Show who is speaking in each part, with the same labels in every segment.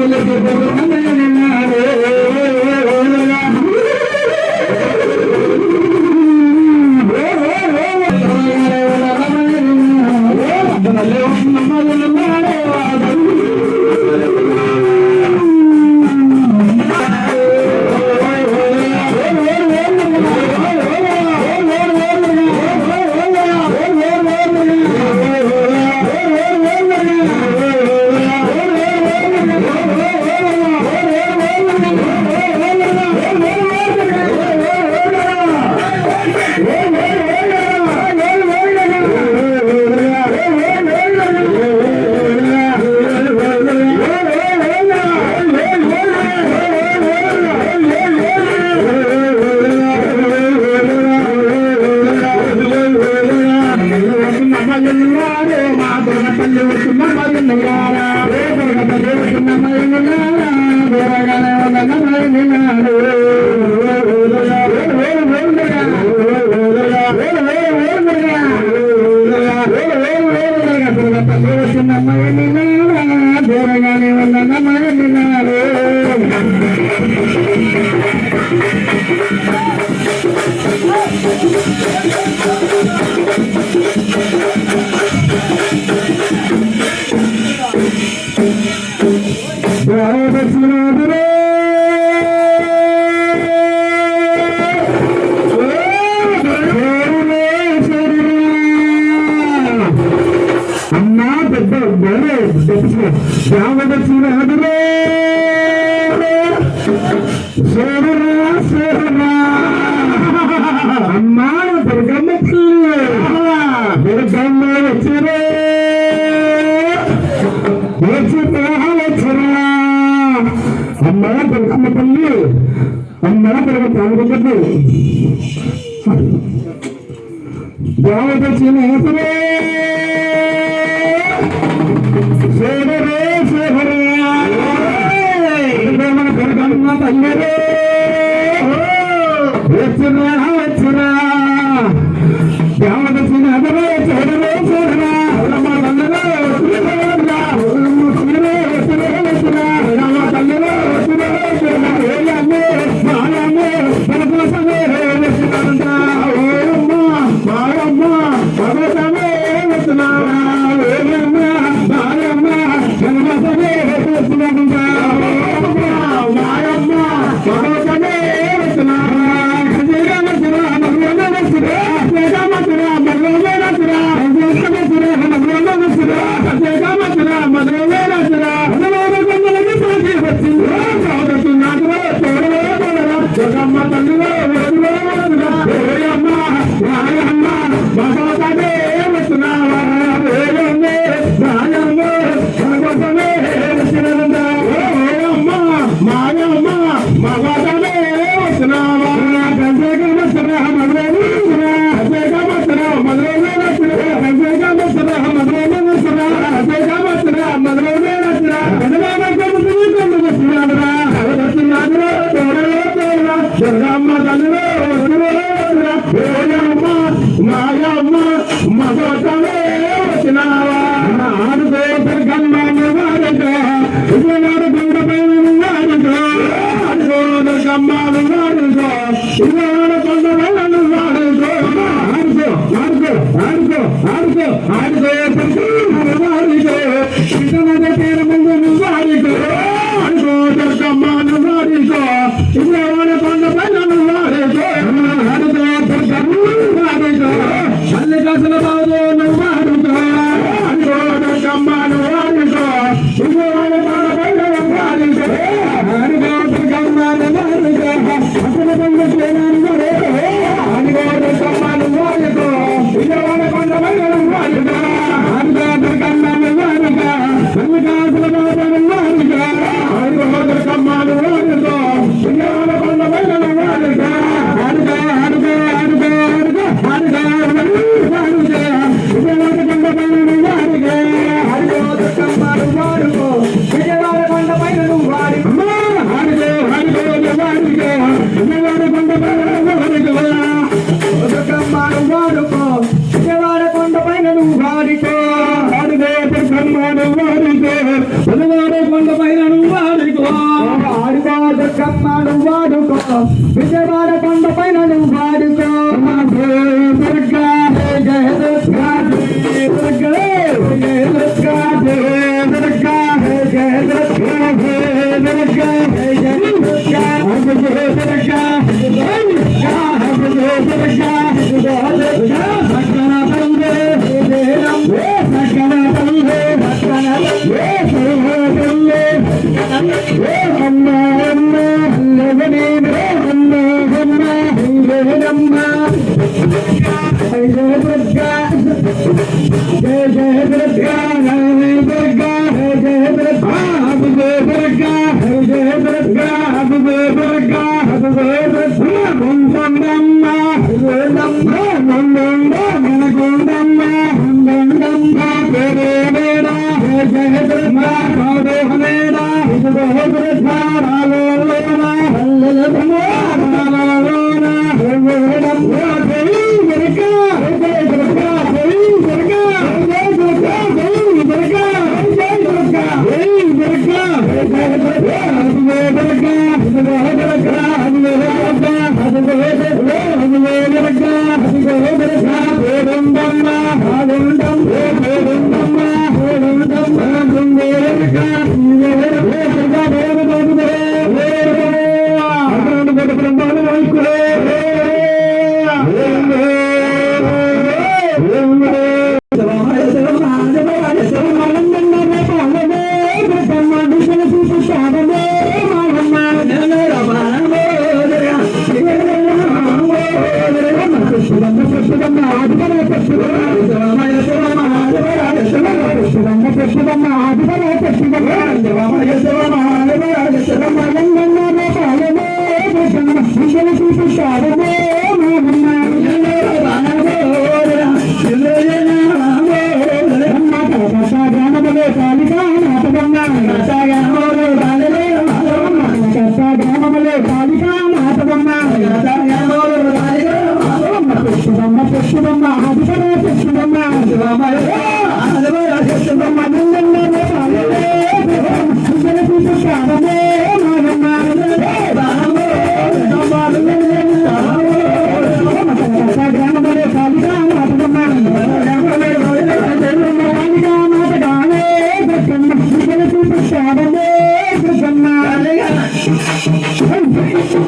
Speaker 1: i'm gonna do it அம்மா பெருக்கம்ம பள்ளி அம்மா பெருக்க தாங்க தேவதட்சியம் ஏசுறேன் అమ్మ తండ్రి వచ్చినా వచ్చినా. దేవత చిన్న చూడలే చూడలే
Speaker 2: విజయవాడ కొండ పైన నువ్వు పాడుకో
Speaker 1: దుర్గా
Speaker 2: జయ దుర్గా
Speaker 1: జయ దుర్గా
Speaker 2: జయ దుర్గా
Speaker 1: జయ దుర్గా
Speaker 2: జయ
Speaker 1: దుర్గా
Speaker 2: జయ
Speaker 1: దుర్గా జయ Yeah.
Speaker 2: desgraciadamente. Vamos, شوفوا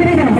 Speaker 1: Shut up!